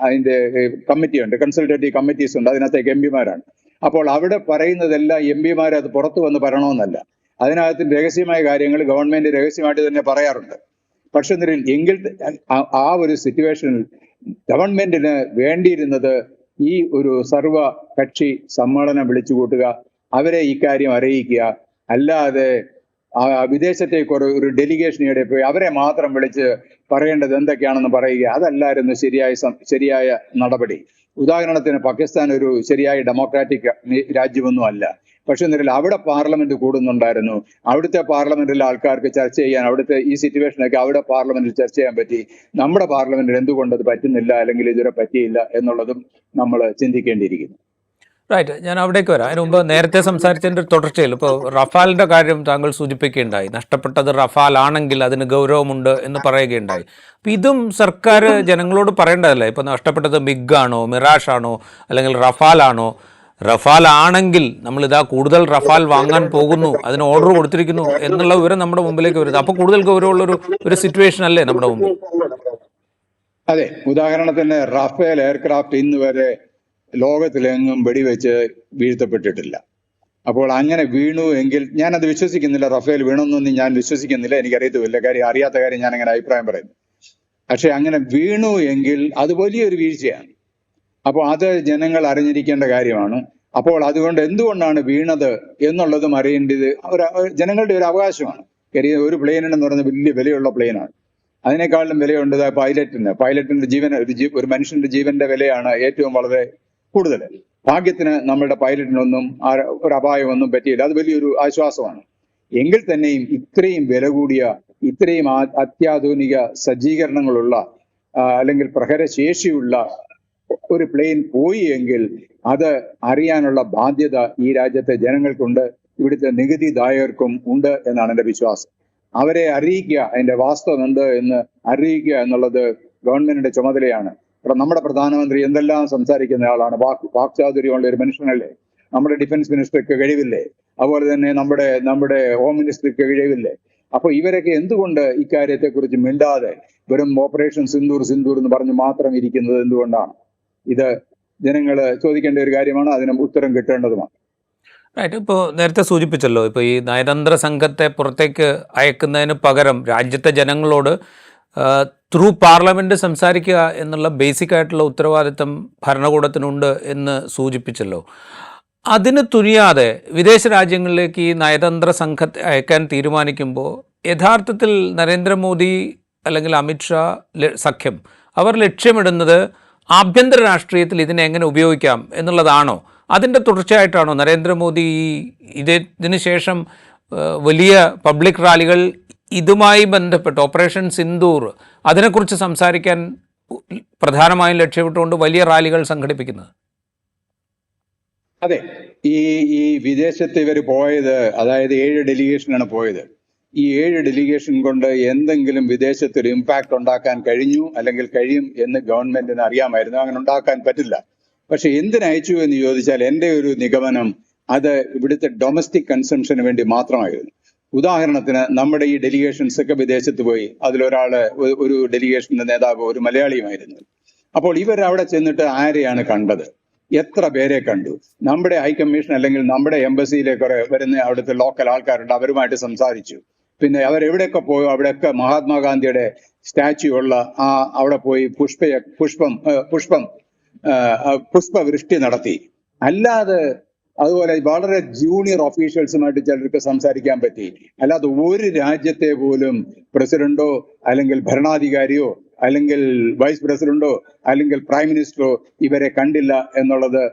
അതിന്റെ കമ്മിറ്റി ഉണ്ട് കൺസൾട്ടേറ്റീവ് കമ്മിറ്റീസ് ഉണ്ട്. അതിനകത്തേക്ക് എം പിമാരാണ്. അപ്പോൾ അവിടെ പറയുന്നതെല്ലാം എം പിമാർ അത് പുറത്തു വന്ന് പറയണമെന്നല്ല. അതിനകത്ത് രഹസ്യമായ കാര്യങ്ങൾ ഗവൺമെന്റ് രഹസ്യമായിട്ട് തന്നെ പറയാറുണ്ട്. പക്ഷെ എങ്കിൽ ആ ഒരു സിറ്റുവേഷനിൽ ഗവൺമെന്റിന് വേണ്ടിയിരുന്നത് ഈ ഒരു സർവ കക്ഷി സമ്മേളനം വിളിച്ചു കൂട്ടുക അവരെ ഇക്കാര്യം അറിയിക്കുക. അല്ലാതെ വിദേശത്തെ വിദേശത്തേക്ക് ഒരു ഡെലിഗേഷനിടെ പോയി അവരെ മാത്രം വിളിച്ച് പറയേണ്ടത് എന്തൊക്കെയാണെന്ന് പറയുക. അതല്ലായിരുന്നു ശരിയായ ശരിയായ നടപടി. ഉദാഹരണത്തിന് പാകിസ്ഥാൻ ഒരു ശരിയായ ഡെമോക്രാറ്റിക് രാജ്യമൊന്നും അല്ല പക്ഷെ എന്നിട്ട് അവിടെ പാർലമെന്റ് കൂടുന്നുണ്ടായിരുന്നു. അവിടുത്തെ പാർലമെന്റിൽ ആൾക്കാർക്ക് ചർച്ച ചെയ്യാൻ അവിടുത്തെ ഈ സിറ്റുവേഷനൊക്കെ അവിടെ പാർലമെന്റിൽ ചർച്ച ചെയ്യാൻ പറ്റി. നമ്മുടെ പാർലമെന്റിൽ എന്തുകൊണ്ട് അത് പറ്റുന്നില്ല അല്ലെങ്കിൽ ഇതുവരെ പറ്റിയില്ല എന്നുള്ളതും നമ്മൾ ചിന്തിക്കേണ്ടിയിരിക്കുന്നു. റൈറ്റ് ഞാൻ അവിടേക്ക് വരാം. അതിന് മുമ്പ് നേരത്തെ സംസാരിച്ചതിന്റെ തുടർച്ചയിൽ ഇപ്പോൾ റഫാലിന്റെ കാര്യം താങ്കൾ സൂചിപ്പിക്കുകയുണ്ടായി. നഷ്ടപ്പെട്ടത് റഫാൽ ആണെങ്കിൽ അതിന് ഗൗരവമുണ്ട് എന്ന് പറയുകയുണ്ടായി. അപ്പം ഇതും സർക്കാർ ജനങ്ങളോട് പറയേണ്ടതല്ലേ? ഇപ്പോൾ നഷ്ടപ്പെട്ടത് മിഗ് ആണോ മിറാഷ് ആണോ അല്ലെങ്കിൽ റഫാൽ ആണോ റഫാൽ ആണെങ്കിൽ നമ്മൾ ഇതാ കൂടുതൽ റഫാൽ വാങ്ങാൻ പോകുന്നു അതിന് ഓർഡർ കൊടുത്തിരിക്കുന്നു എന്നുള്ള വിവരം നമ്മുടെ മുമ്പിലേക്ക് വരുന്നത്. അപ്പൊ കൂടുതൽ ഗൗരവമുള്ള ഒരു സിറ്റുവേഷൻ അല്ലേ നമ്മുടെ മുമ്പിൽ? അതെ ഉദാഹരണത്തിന് റഫേൽ എയർക്രാഫ്റ്റ് ഇന്ന് വരെ ലോകത്തിലെങ്ങും വെടിവെച്ച് വീഴ്ത്തപ്പെട്ടിട്ടില്ല. അപ്പോൾ അങ്ങനെ വീണു എങ്കിൽ ഞാനത് വിശ്വസിക്കുന്നില്ല റഫേൽ വീണെന്നൊന്നും ഞാൻ വിശ്വസിക്കുന്നില്ല എനിക്കറിയത്തുമില്ല. കാര്യം അറിയാത്ത കാര്യം ഞാൻ അങ്ങനെ അഭിപ്രായം പറയുന്നു. പക്ഷെ അങ്ങനെ വീണു എങ്കിൽ അത് വലിയൊരു വീഴ്ചയാണ്. അപ്പോൾ അത് ജനങ്ങൾ അറിഞ്ഞിരിക്കേണ്ട കാര്യമാണ്. അപ്പോൾ അതുകൊണ്ട് എന്തുകൊണ്ടാണ് വീണത് എന്നുള്ളതും അറിയേണ്ടത് ഒരു ജനങ്ങളുടെ ഒരു അവകാശമാണ്. ഒരു പ്ലെയിനെന്ന് പറയുന്നത് വലിയ വിലയുള്ള പ്ലെയിനാണ് അതിനേക്കാളും വിലയുണ്ട് പൈലറ്റിന് പൈലറ്റിന്റെ ജീവൻ ഒരു ഒരു മനുഷ്യന്റെ ജീവന്റെ വിലയാണ് ഏറ്റവും വളരെ കൂടുതൽ. ഭാഗ്യത്തിന് നമ്മളുടെ പൈലറ്റിനൊന്നും ഒരു അപായമൊന്നും പറ്റിയില്ല. അത് വലിയൊരു ആശ്വാസമാണ്. എങ്കിൽ തന്നെയും ഇത്രയും വില കൂടിയ ഇത്രയും അത്യാധുനിക സജ്ജീകരണങ്ങളുള്ള അല്ലെങ്കിൽ പ്രഹരശേഷിയുള്ള ഒരു പ്ലെയിൻ പോയി എങ്കിൽ അത് അറിയാനുള്ള ബാധ്യത ഈ രാജ്യത്തെ ജനങ്ങൾക്കുണ്ട്. ഇവിടുത്തെ നികുതിദായകർക്കും ഉണ്ട് എന്നാണ് എന്റെ വിശ്വാസം. അവരെ അറിയിക്കുക അതിന്റെ വാസ്തവം എന്ത് എന്ന് അറിയിക്കുക എന്നുള്ളത് ഗവൺമെന്റിന്റെ ചുമതലയാണ്. നമ്മുടെ പ്രധാനമന്ത്രി എന്തെല്ലാം സംസാരിക്കുന്ന ആളാണ്? വാക് വാക്ചാതുര്യമുള്ള ഒരു മനുഷ്യനല്ലേ? നമ്മുടെ ഡിഫൻസ് മിനിസ്റ്റർക്ക് കഴിവില്ലേ? അതുപോലെ തന്നെ നമ്മുടെ നമ്മുടെ ഹോം മിനിസ്റ്റർക്ക് കഴിവില്ലേ? അപ്പൊ ഇവരൊക്കെ എന്തുകൊണ്ട് ഇക്കാര്യത്തെക്കുറിച്ച് മിണ്ടാതെ വെറും ഓപ്പറേഷൻ സിന്ദൂർ സിന്ദൂർ എന്ന് പറഞ്ഞ് മാത്രം ഇരിക്കുന്നത് എന്തുകൊണ്ടാണ്? ഇത് ജനങ്ങൾ ചോദിക്കേണ്ട ഒരു കാര്യമാണ് അതിന് ഉത്തരം കിട്ടേണ്ടതുമാണ്. റൈറ്റ് ഇപ്പോൾ നേരത്തെ സൂചിപ്പിച്ചല്ലോ ഇപ്പോൾ ഈ നയതന്ത്ര സംഘത്തെ പുറത്തേക്ക് അയക്കുന്നതിന് പകരം രാജ്യത്തെ ജനങ്ങളോട് ത്രൂ പാർലമെന്റ് സംസാരിക്കുക എന്നുള്ള ബേസിക് ആയിട്ടുള്ള ഉത്തരവാദിത്തം ഭരണകൂടത്തിനുണ്ട് എന്ന് സൂചിപ്പിച്ചല്ലോ. അതിന് തുനിയാതെ വിദേശ രാജ്യങ്ങളിലേക്ക് ഈ നയതന്ത്ര സംഘത്തെ അയക്കാൻ തീരുമാനിക്കുമ്പോൾ യഥാർത്ഥത്തിൽ നരേന്ദ്രമോദി അല്ലെങ്കിൽ അമിത്ഷാ സഖ്യം അവർ ലക്ഷ്യമിടുന്നത് ആഭ്യന്തര രാഷ്ട്രീയത്തിൽ ഇതിനെ എങ്ങനെ ഉപയോഗിക്കാം എന്നുള്ളതാണോ? അതിന്റെ തുടർച്ചയായിട്ടാണോ നരേന്ദ്രമോദി ഈ ഇത് ഇതിന് ശേഷം വലിയ പബ്ലിക് റാലികൾ ഇതുമായി ബന്ധപ്പെട്ട് ഓപ്പറേഷൻ സിന്ദൂർ അതിനെക്കുറിച്ച് സംസാരിക്കാൻ പ്രധാനമായും ലക്ഷ്യമിട്ടുകൊണ്ട് വലിയ റാലികൾ സംഘടിപ്പിക്കുന്നത്? അതെ. ഈ ഈ വിദേശത്ത് ഇവർ പോയത് അതായത് ഏഴ് ഡെലിഗേഷനാണ് പോയത്. ഈ ഏഴ് ഡെലിഗേഷൻ കൊണ്ട് എന്തെങ്കിലും വിദേശത്ത് ഒരു ഇമ്പാക്ട് ഉണ്ടാക്കാൻ കഴിഞ്ഞു അല്ലെങ്കിൽ കഴിയും എന്ന് ഗവൺമെന്റിന് അറിയാമായിരുന്നു. അങ്ങനെ ഉണ്ടാക്കാൻ പറ്റില്ല. പക്ഷെ എന്തിനയച്ചു എന്ന് ചോദിച്ചാൽ എന്റെ ഒരു നിഗമനം അത് ഇവിടുത്തെ ഡൊമസ്റ്റിക് കൺസംഷന് വേണ്ടി മാത്രമായിരുന്നു. ഉദാഹരണത്തിന് നമ്മുടെ ഈ ഡെലിഗേഷൻസ് ഒക്കെ വിദേശത്ത് പോയി അതിലൊരാൾ ഒരു ഡെലിഗേഷന്റെ നേതാവ് ഒരു മലയാളിയുമായിരുന്നു. അപ്പോൾ ഇവർ അവിടെ ചെന്നിട്ട് ആരെയാണ് കണ്ടത്? എത്ര പേരെ കണ്ടു? നമ്മുടെ ഹൈക്കമ്മീഷൻ അല്ലെങ്കിൽ നമ്മുടെ എംബസിയിലെ കുറെ വരുന്ന അവിടുത്തെ ലോക്കൽ ആൾക്കാരുണ്ട് അവരുമായിട്ട് സംസാരിച്ചു. പിന്നെ അവരെവിടെയൊക്കെ പോയോ അവിടെയൊക്കെ മഹാത്മാഗാന്ധിയുടെ സ്റ്റാച്യു ഉള്ള ആ അവിടെ പോയി പുഷ്പ പുഷ്പം പുഷ്പം പുഷ്പവൃഷ്ടി നടത്തി. അല്ലാതെ അതുപോലെ വളരെ ജൂനിയർ ഒഫീഷ്യൽസുമായിട്ട് ചിലർക്ക് സംസാരിക്കാൻ പറ്റി. അല്ലാതെ ഒരു രാജ്യത്തെ പോലും പ്രസിഡന്റോ അല്ലെങ്കിൽ ഭരണാധികാരിയോ അല്ലെങ്കിൽ വൈസ് പ്രസിഡന്റോ അല്ലെങ്കിൽ പ്രൈം മിനിസ്റ്ററോ ഇവരെ കണ്ടില്ല എന്നുള്ളത്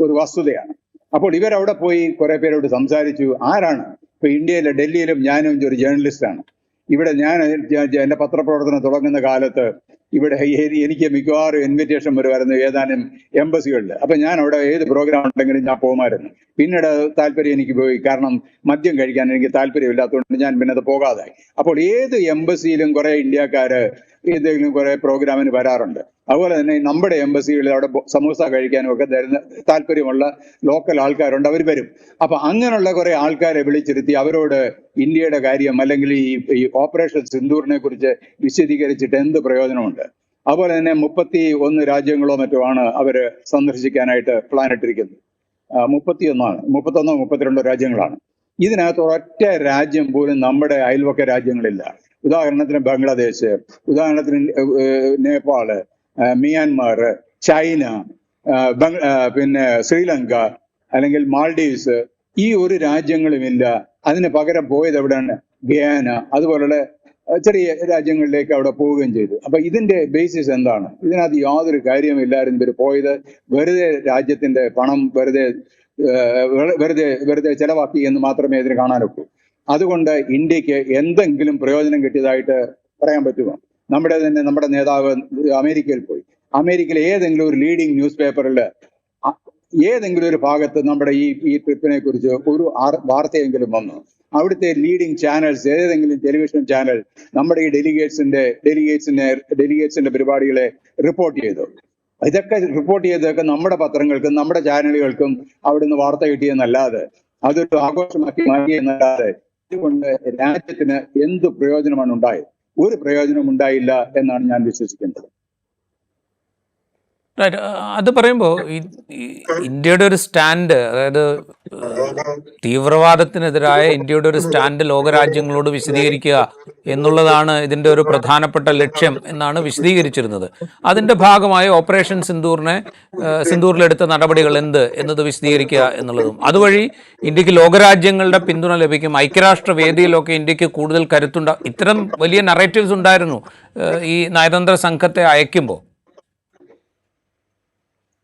ഒരു വസ്തുതയാണ്. അപ്പോൾ ഇവരവിടെ പോയി കുറെ പേരോട് സംസാരിച്ചു. ആരാണ്? ഇപ്പൊ ഇന്ത്യയിലെ ഡൽഹിയിലും ഞാനും ഒരു ജേർണലിസ്റ്റാണ് ഇവിടെ ഞാൻ എന്റെ പത്രപ്രവർത്തനം തുടങ്ങുന്ന കാലത്ത് ഇവിടെ എനിക്ക് മിക്കവാറും ഇൻവിറ്റേഷൻ വരുമായിരുന്നു ഏതാനും എംബസികളിൽ അപ്പൊ ഞാൻ അവിടെ ഏത് പ്രോഗ്രാം ഉണ്ടെങ്കിലും ഞാൻ പോകുമായിരുന്നു. പിന്നീട് താല്പര്യം എനിക്ക് പോയി. കാരണം മദ്യം കഴിക്കാൻ എനിക്ക് താല്പര്യമില്ലാത്തതുകൊണ്ട് ഞാൻ പിന്നെ അത് പോകാതായി. അപ്പോൾ ഏത് എംബസിയിലും കുറേ ഇന്ത്യക്കാര് ഏതെങ്കിലും കുറെ പ്രോഗ്രാമിന് വരാറുണ്ട്. അതുപോലെ തന്നെ നമ്മുടെ എംബസികളിൽ അവിടെ സമൂസ കഴിക്കാനും ഒക്കെ തരുന്ന താല്പര്യമുള്ള ലോക്കൽ ആൾക്കാരുണ്ട് അവർ വരും. അപ്പൊ അങ്ങനെയുള്ള കുറെ ആൾക്കാരെ വിളിച്ചിരുത്തി അവരോട് ഇന്ത്യയുടെ കാര്യം അല്ലെങ്കിൽ ഈ ഈ ഓപ്പറേഷൻ സിന്ദൂറിനെ കുറിച്ച് വിശദീകരിച്ചിട്ട് എന്ത് പ്രയോജനമുണ്ട്? അതുപോലെ തന്നെ മുപ്പത്തി ഒന്ന് രാജ്യങ്ങളോ മറ്റോ ആണ് അവർ സന്ദർശിക്കാനായിട്ട് പ്ലാൻ ഇട്ടിരിക്കുന്നത്. മുപ്പത്തി ഒന്നാണ് മുപ്പത്തൊന്നോ മുപ്പത്തിരണ്ടോ രാജ്യങ്ങളാണ്. ഇതിനകത്ത് ഒറ്റ രാജ്യം പോലും നമ്മുടെ അയൽവക്ക രാജ്യങ്ങളില്ല. ഉദാഹരണത്തിന് ബംഗ്ലാദേശ് ഉദാഹരണത്തിന് നേപ്പാൾ മിയാൻമാർ ചൈന പിന്നെ ശ്രീലങ്ക അല്ലെങ്കിൽ മാൾഡീവ്സ് ഈ ഒരു രാജ്യങ്ങളുമില്ല. അതിന് പകരം പോയത് എവിടെയാണ്? ഗയാന. അതുപോലുള്ള ചെറിയ രാജ്യങ്ങളിലേക്ക് അവിടെ പോവുകയും ചെയ്തു. അപ്പൊ ഇതിന്റെ ബേസിസ് എന്താണ്? ഇതിനകത്ത് യാതൊരു കാര്യമില്ലായിരുന്നു ഇവർ പോയത്. വെറുതെ രാജ്യത്തിന്റെ പണം വെറുതെ വെറുതെ വെറുതെ ചെലവാക്കി എന്ന് മാത്രമേ ഇതിന് കാണാനൊക്കൂ. അതുകൊണ്ട് ഇന്ത്യയ്ക്ക് എന്തെങ്കിലും പ്രയോജനം കിട്ടിയതായിട്ട് പറയാൻ പറ്റുമോ? നമ്മുടെ തന്നെ നമ്മുടെ നേതാവ് അമേരിക്കയിൽ പോയി. അമേരിക്കയിലെ ഏതെങ്കിലും ഒരു ലീഡിംഗ് ന്യൂസ് പേപ്പറിൽ ഏതെങ്കിലും ഒരു ഭാഗത്ത് നമ്മുടെ ഈ ഈ ട്രിപ്പിനെ കുറിച്ച് ഒരു വാർത്തയെങ്കിലും വന്നു. അവിടുത്തെ ലീഡിംഗ് ചാനൽസ് ഏതെങ്കിലും ടെലിവിഷൻ ചാനൽ നമ്മുടെ ഈ ഡെലിഗേറ്റ്സിന്റെ ഡെലിഗേറ്റ്സിന്റെ ഡെലിഗേറ്റ്സിന്റെ പരിപാടികളെ റിപ്പോർട്ട് ചെയ്തു. ഇതൊക്കെ റിപ്പോർട്ട് ചെയ്തതൊക്കെ നമ്മുടെ പത്രങ്ങൾക്കും നമ്മുടെ ചാനലുകൾക്കും അവിടുന്ന് വാർത്ത കിട്ടിയെന്നല്ലാതെ അതൊരു ആഘോഷമാക്കി മാറ്റിയെന്നല്ലാതെ ഇതുകൊണ്ട് രാജ്യത്തിന് എന്ത് പ്രയോജനമാണ് ഉണ്ടായത്? ഒരു പ്രയോജനം ഉണ്ടായില്ല എന്നാണ് ഞാൻ വിശ്വസിക്കുന്നത്. അത് പറയുമ്പോൾ ഇന്ത്യയുടെ ഒരു സ്റ്റാൻഡ് അതായത് തീവ്രവാദത്തിനെതിരായ ഇന്ത്യയുടെ ഒരു സ്റ്റാൻഡ് ലോകരാജ്യങ്ങളോട് വിശദീകരിക്കുക എന്നുള്ളതാണ് ഇതിന്റെ ഒരു പ്രധാനപ്പെട്ട ലക്ഷ്യം എന്നാണ് വിശദീകരിച്ചിരുന്നത്. അതിന്റെ ഭാഗമായി ഓപ്പറേഷൻ സിന്ദൂറിനെ സിന്ദൂറിലെടുത്ത നടപടികൾ എന്ത് എന്നത് വിശദീകരിക്കുക എന്നുള്ളതും. അതുവഴി ഇന്ത്യയ്ക്ക് ലോകരാജ്യങ്ങളുടെ പിന്തുണ ലഭിക്കും. ഐക്യരാഷ്ട്ര വേദിയിലൊക്കെ ഇന്ത്യയ്ക്ക് കൂടുതൽ കരുത്തുണ്ട ഇത്തരം വലിയ നറേറ്റീവ്സ് ഉണ്ടായിരുന്നു ഈ നയതന്ത്ര സംഘത്തെ അയക്കുമ്പോൾ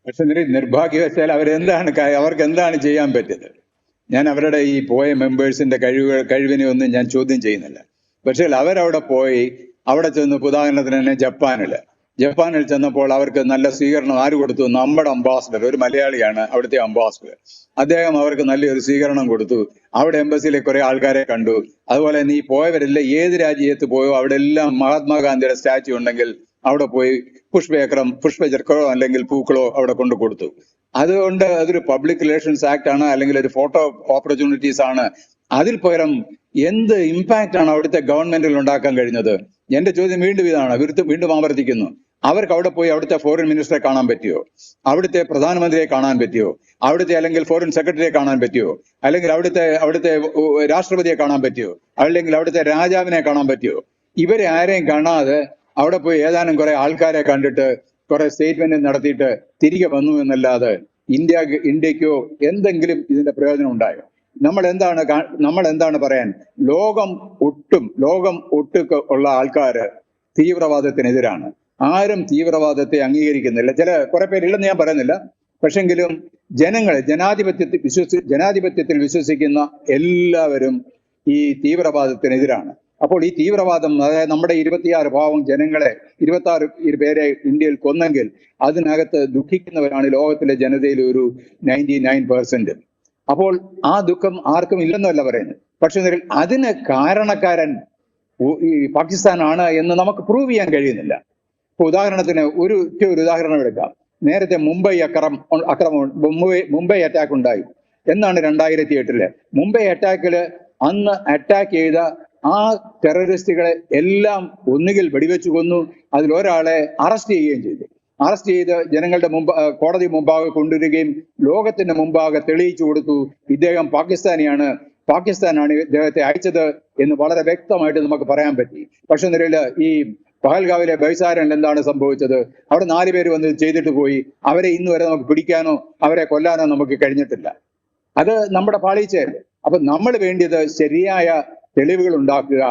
പക്ഷെ നിർ- നിർഭാഗ്യവശാൽ അവരെന്താണ് അവർക്ക് എന്താണ് ചെയ്യാൻ പറ്റിയത് ഞാൻ അവരുടെ ഈ പോയ മെമ്പേഴ്സിന്റെ കഴിവ് കഴിവിനെ ഒന്നും ഞാൻ ചോദ്യം ചെയ്യുന്നില്ല. പക്ഷേ അവരവിടെ പോയി അവിടെ ചെന്ന് ഉദാഹരണത്തിന് തന്നെ ജപ്പാനിൽ ജപ്പാനിൽ ചെന്നപ്പോൾ അവർക്ക് നല്ല സ്വീകരണം ആര് കൊടുത്തു? നമ്മുടെ അംബാസിഡർ ഒരു മലയാളിയാണ് അവിടുത്തെ അംബാസിഡർ. അദ്ദേഹം അവർക്ക് നല്ലൊരു സ്വീകരണം കൊടുത്തു. അവിടെ എംബസിയിലെ കുറെ ആൾക്കാരെ കണ്ടു. അതുപോലെ നീ പോയവരെല്ലാം ഏത് രാജ്യത്ത് പോയോ അവിടെ എല്ലാം മഹാത്മാഗാന്ധിയുടെ സ്റ്റാച്യു ഉണ്ടെങ്കിൽ അവിടെ പോയി പുഷ്പചക്രം പുഷ്പചർക്കോ അല്ലെങ്കിൽ പൂക്കളോ അവിടെ കൊണ്ട് കൊടുത്തു. അതുകൊണ്ട് അതൊരു പബ്ലിക് റിലേഷൻസ് ആക്ട് ആണ് അല്ലെങ്കിൽ ഒരു ഫോട്ടോ ഓപ്പർച്യൂണിറ്റീസ് ആണ്. അതിൽ പകരം എന്ത് ഇമ്പാക്റ്റ് ആണ് അവിടുത്തെ ഗവൺമെന്റിൽ ഉണ്ടാക്കാൻ കഴിഞ്ഞത്? എന്റെ ചോദ്യം വീണ്ടും ഇതാണ് വീണ്ടും ആവർത്തിക്കുന്നു. അവർക്ക് അവിടെ പോയി അവിടുത്തെ ഫോറിൻ മിനിസ്റ്ററെ കാണാൻ പറ്റിയോ? അവിടുത്തെ പ്രധാനമന്ത്രിയെ കാണാൻ പറ്റിയോ? അവിടുത്തെ അല്ലെങ്കിൽ ഫോറിൻ സെക്രട്ടറിയെ കാണാൻ പറ്റിയോ? അല്ലെങ്കിൽ അവിടുത്തെ അവിടുത്തെ രാഷ്ട്രപതിയെ കാണാൻ പറ്റിയോ? അല്ലെങ്കിൽ അവിടുത്തെ രാജാവിനെ കാണാൻ പറ്റിയോ? ഇവരെ ആരെയും കാണാതെ അവിടെ പോയി ഏതാനും കുറെ ആൾക്കാരെ കണ്ടിട്ട് കുറെ സ്റ്റേറ്റ്മെന്റ് നടത്തിയിട്ട് തിരികെ വന്നു എന്നല്ലാതെ ഇന്ത്യ ഇന്ത്യക്കോ എന്തെങ്കിലും ഇതിന്റെ പ്രയോജനം ഉണ്ടായോ? നമ്മൾ എന്താണ് നമ്മൾ എന്താണ് പറയാൻ? ലോകം ഒട്ടും ലോകം ഒട്ടുക്ക് ഉള്ള ആൾക്കാര് തീവ്രവാദത്തിനെതിരാണ്. ആരും തീവ്രവാദത്തെ അംഗീകരിക്കുന്നില്ല. ചില കുറെ പേരില്ലെന്ന് ഞാൻ പറയുന്നില്ല. പക്ഷെങ്കിലും ജനങ്ങൾ ജനാധിപത്യത്തിൽ വിശ്വസി ജനാധിപത്യത്തിൽ വിശ്വസിക്കുന്ന എല്ലാവരും ഈ തീവ്രവാദത്തിനെതിരാണ്. അപ്പോൾ ഈ തീവ്രവാദം അതായത് നമ്മുടെ ഇരുപത്തിയാറ് പാവം ജനങ്ങളെ ഇരുപത്തി ആറ് പേരെ ഇന്ത്യയിൽ കൊന്നെങ്കിൽ അതിനകത്ത് ദുഃഖിക്കുന്നവരാണ് ലോകത്തിലെ ജനതയിൽ ഒരു നയന്റി നയൻ പെർസെന്റ്. അപ്പോൾ ആ ദുഃഖം ആർക്കും ഇല്ലെന്നല്ല പറയുന്നത്. പക്ഷെ അതിന് കാരണക്കാരൻ ഈ പാകിസ്ഥാനാണ് എന്ന് നമുക്ക് പ്രൂവ് ചെയ്യാൻ കഴിയുന്നില്ല. ഇപ്പൊ ഉദാഹരണത്തിന് ഒരു ഒരു ഉദാഹരണം എടുക്കാം. നേരത്തെ മുംബൈ അക്രമം അക്രമം മുംബൈ മുംബൈ അറ്റാക്ക് ഉണ്ടായി. എന്നാണ് രണ്ടായിരത്തി എട്ടിൽ. മുംബൈ അറ്റാക്കിൽ അന്ന് അറ്റാക്ക് ചെയ്ത ആ ടെററിസ്റ്റുകളെ എല്ലാം ഒന്നുകിൽ വെടിവെച്ചു കൊന്നു അതിൽ ഒരാളെ അറസ്റ്റ് ചെയ്യുകയും ചെയ്തു. അറസ്റ്റ് ചെയ്ത് ജനങ്ങളുടെ മുമ്പ് കോടതി മുമ്പാകെ കൊണ്ടുവരികയും ലോകത്തിന്റെ മുമ്പാകെ തെളിയിച്ചു കൊടുത്തു. ഇദ്ദേഹം പാകിസ്ഥാനിയാണ്. പാകിസ്ഥാനാണ് ഇദ്ദേഹത്തെ അയച്ചത് എന്ന് വളരെ വ്യക്തമായിട്ട് നമുക്ക് പറയാൻ പറ്റി. പക്ഷെ നിലയിൽ ഈ പഹൽഗാവിലെ ബൈസാരനിൽ എന്താണ് സംഭവിച്ചത്? അവിടെ നാല് പേര് വന്ന് ചെയ്തിട്ട് പോയി. അവരെ ഇന്ന് വരെ നമുക്ക് പിടിക്കാനോ അവരെ കൊല്ലാനോ നമുക്ക് കഴിഞ്ഞിട്ടില്ല. അത് നമ്മുടെ പാളിച്ചയല്ലേ അപ്പൊ നമ്മൾ വേണ്ടിയത് ശരിയായ തെളിവുകൾ ഉണ്ടാക്കുക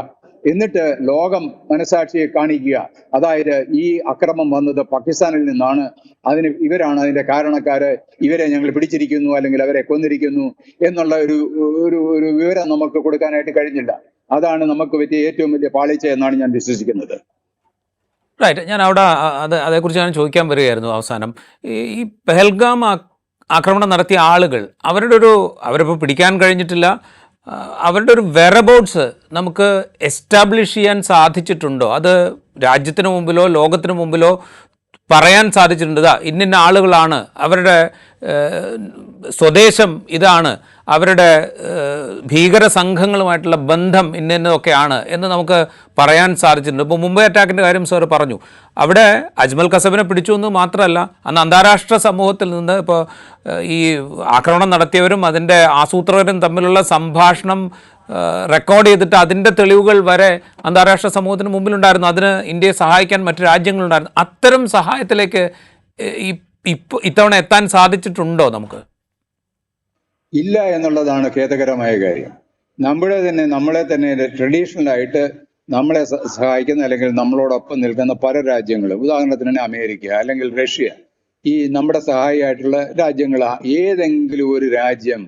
എന്നിട്ട് ലോകം മനസാക്ഷിയെ കാണിക്കുക. അതായത് ഈ അക്രമം വന്നത് പാകിസ്ഥാനിൽ നിന്നാണ്. അതിന് ഇവരാണ് അതിന്റെ കാരണക്കാര്. ഇവരെ ഞങ്ങൾ പിടിച്ചിരിക്കുന്നു അല്ലെങ്കിൽ അവരെ കൊന്നിരിക്കുന്നു എന്നുള്ള ഒരു ഒരു ഒരു വിവരം നമുക്ക് കൊടുക്കാനായിട്ട് കഴിഞ്ഞില്ല. അതാണ് നമുക്ക് പറ്റിയ ഏറ്റവും വലിയ പാളിച്ച എന്നാണ് ഞാൻ വിശ്വസിക്കുന്നത്. റൈറ്റ് ഞാൻ അവിടെ അത് അതേക്കുറിച്ച് ഞാൻ ചോദിക്കാൻ വരികയായിരുന്നു അവസാനം. ഈ പെഹൽഗാം ആക്രമണം നടത്തിയ ആളുകൾ അവരുടെ ഒരു അവരിപ്പോൾ പിടിക്കാൻ കഴിഞ്ഞിട്ടില്ല. അവരുടെ ഒരു വെറബോട്ട്സ് നമുക്ക് എസ്റ്റാബ്ലിഷ് ചെയ്യാൻ സാധിച്ചിട്ടുണ്ടോ? അത് രാജ്യത്തിന് മുമ്പിലോ ലോകത്തിന് മുമ്പിലോ പറയാൻ സാധിച്ചിട്ടുണ്ട്. ഇതാ ഇന്നിന്ന ആളുകളാണ്. അവരുടെ സ്വദേശം ഇതാണ്. അവരുടെ ഭീകര സംഘങ്ങളുമായിട്ടുള്ള ബന്ധം ഇന്നതൊക്കെയാണ് എന്ന് നമുക്ക് പറയാൻ സാധിച്ചിട്ടുണ്ട്. ഇപ്പോൾ മുംബൈ അറ്റാക്കിന്റെ കാര്യം സാർ പറഞ്ഞു. അവിടെ അജ്മൽ കസബിനെ പിടിച്ചു എന്ന് മാത്രമല്ല അന്ന് അന്താരാഷ്ട്ര സമൂഹത്തിൽ നിന്ന് ഇപ്പോൾ ഈ ആക്രമണം നടത്തിയവരും അതിന്റെ ആസൂത്രകരും തമ്മിലുള്ള സംഭാഷണം റെക്കോർഡ് ചെയ്തിട്ട് അതിന്റെ തെളിവുകൾ വരെ അന്താരാഷ്ട്ര സമൂഹത്തിന് മുമ്പിലുണ്ടായിരുന്നു. അതിന് ഇന്ത്യയെ സഹായിക്കാൻ മറ്റു രാജ്യങ്ങളുണ്ടായിരുന്നു. അത്തരം സഹായത്തിലേക്ക് ഇപ്പോൾ ഇത്തവണ എത്താൻ സാധിച്ചിട്ടുണ്ടോ നമുക്ക്? ഇല്ല എന്നുള്ളതാണ് ഖേദകരമായ കാര്യം. നമ്മുടെ തന്നെ നമ്മളെ തന്നെ ട്രഡീഷണൽ ആയിട്ട് നമ്മളെ സഹായിക്കുന്ന അല്ലെങ്കിൽ നമ്മളോടൊപ്പം നിൽക്കുന്ന പല രാജ്യങ്ങളും ഉദാഹരണത്തിന് തന്നെ അമേരിക്ക അല്ലെങ്കിൽ റഷ്യ ഈ നമ്മുടെ സഹായിയായിട്ടുള്ള രാജ്യങ്ങൾ ഏതെങ്കിലും ഒരു രാജ്യം